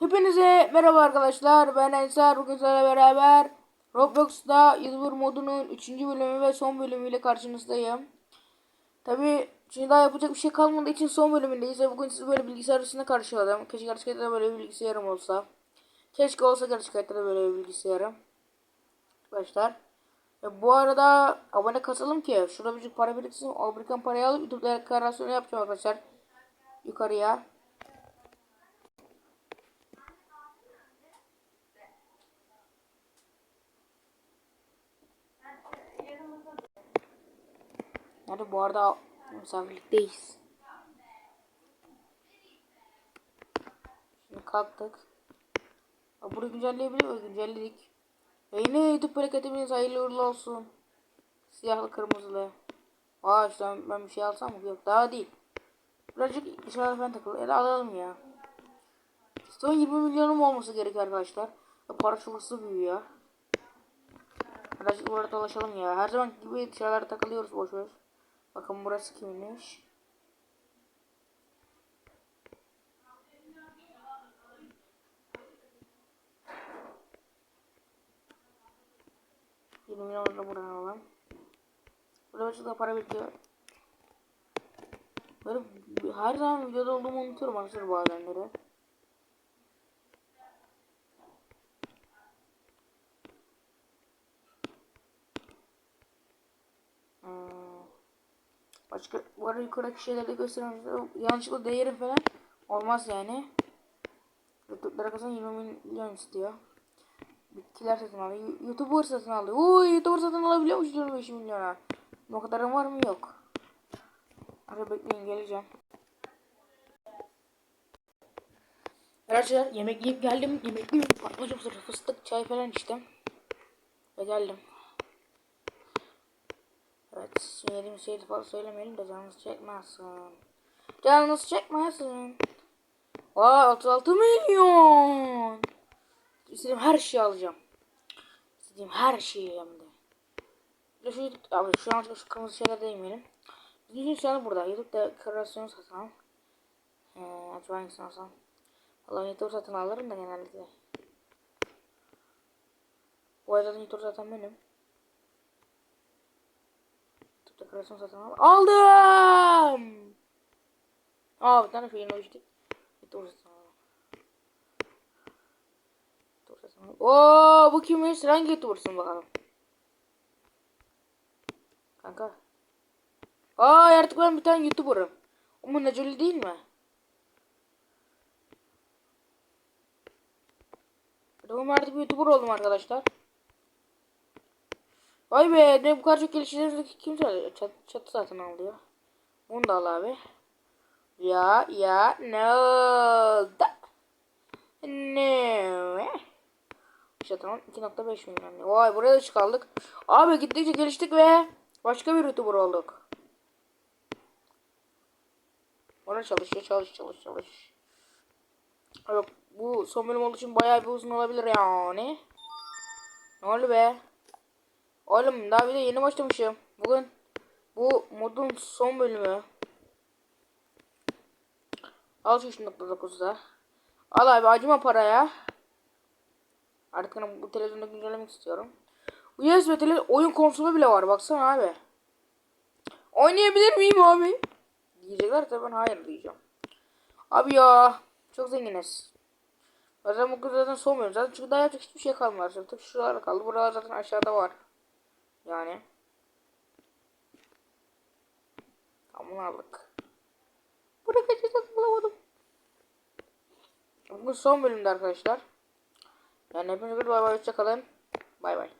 Hepinize merhaba arkadaşlar. Ben Ensar. Bugün sizlerle beraber Roblox'ta YouTuber modunun 3. bölümü ve son bölümüyle karşınızdayım. Tabi şimdi daha yapacak bir şey kalmadığı için son bölümündeyiz ve bugün sizi böyle bilgisayar arasında karşıladım. Keşke gerçekten de böyle bir bilgisayarım olsa. Keşke olsa gerçekten de böyle bir bilgisayarım. Arkadaşlar. Ve bu arada abone kasalım ki şurada bir para biriksin. O biriken parayı alıp YouTube deklarasyonu yapacağım arkadaşlar. Yukarıya. Nerede bu arada misafirlikteyiz. Şimdi kalktık. Burayı güncelleyebilir miyiz? Güncelledik. Yine YouTube hareketimiz hayırlı uğurlu olsun. Siyahlı kırmızılı. Aa işte ben, bir şey alsam mı? Yok daha değil. Birazcık dışarıda falan takılı. E alalım ya. Son 20 milyonum olması gerekiyor arkadaşlar. Para hızlı büyüyor. Birazcık burada dolaşalım ya. Her zaman gibi dışarılarda takılıyoruz boş boş. Bakın burası kimmiş? Yirmi milyon da buradan alalım. Burada da para birikiyor. Böyle her zaman videoda olduğumu unutuyorum arkadaşlar bazenleri. Başka bu arada yukarıdaki şeyleri de gösteriyorum. Yanlışlıkla değerim falan olmaz yani. YouTube'lara kazan 20 milyon istiyor. Bitkiler satın alıyor. YouTuber satın alıyor. Uy YouTuber satın alabiliyormuş 25 milyona. O kadarım var mı yok. Hadi bekleyin geleceğim. Arkadaşlar yemek yiyip geldim. Yemek yiyip patlıcan fıstık, fıstık çay falan içtim. Ve geldim. Evet, yediğim şeyi fazla söylemeyelim de canınız çekmesin. Canınız çekmesin. Aa 36 milyon. İstediğim her şeyi alacağım. İstediğim her şeyi hem de. Şu, abi şu an şu kırmızı şeyler değmeyelim. Şu an burada. YouTube dekorasyonu satalım. Ee, acaba hangisini alsam? Vallahi YouTube satın alırım da genellikle. Bu arada YouTube zaten benim. YouTube dekorasyonu satın al. Aldım! Aa bir tane şeyin uçtu. YouTube satın alalım. YouTube satın alalım. Oo bu kimmiş? Hangi YouTuber'sın bakalım. Kanka. Aa artık ben bir tane YouTuber'ım. Ama Necoli değil mi? Adamım artık bir YouTuber oldum arkadaşlar. Vay be ne bu kadar çok geliştirdiğimizdeki kimse çat, çatı zaten alıyor. Bunu da al abi. Ya ya ne oldu? Ne? İşte tamam 2.5 milyon. Vay buraya da çıkaldık. Abi gittikçe geliştik ve başka bir YouTuber olduk. Ona çalışıyor çalış çalış çalış. Yok bu son bölüm olduğu için bayağı bir uzun olabilir yani. Ne oldu be? Oğlum daha bir de yeni başlamışım. Bugün bu modun son bölümü. Al şu 3.9'da. Al abi acıma paraya. Artık bu televizyonda güncellemek istiyorum. USB tele oyun konsolu bile var baksana abi. Oynayabilir miyim abi? Diyecekler tabi ben hayır diyeceğim. Abi ya çok zenginiz. Zaten bu zaten son bölüm. Zaten çünkü daha yapacak hiçbir şey kalmadı. Tık şuralar kaldı. Buralar zaten aşağıda var. Yani. Tamam aldık. Buraya kaçacak bulamadım. Bugün son bölümde arkadaşlar. Yani hepinize bir bay bay hoşçakalın. Bay bay.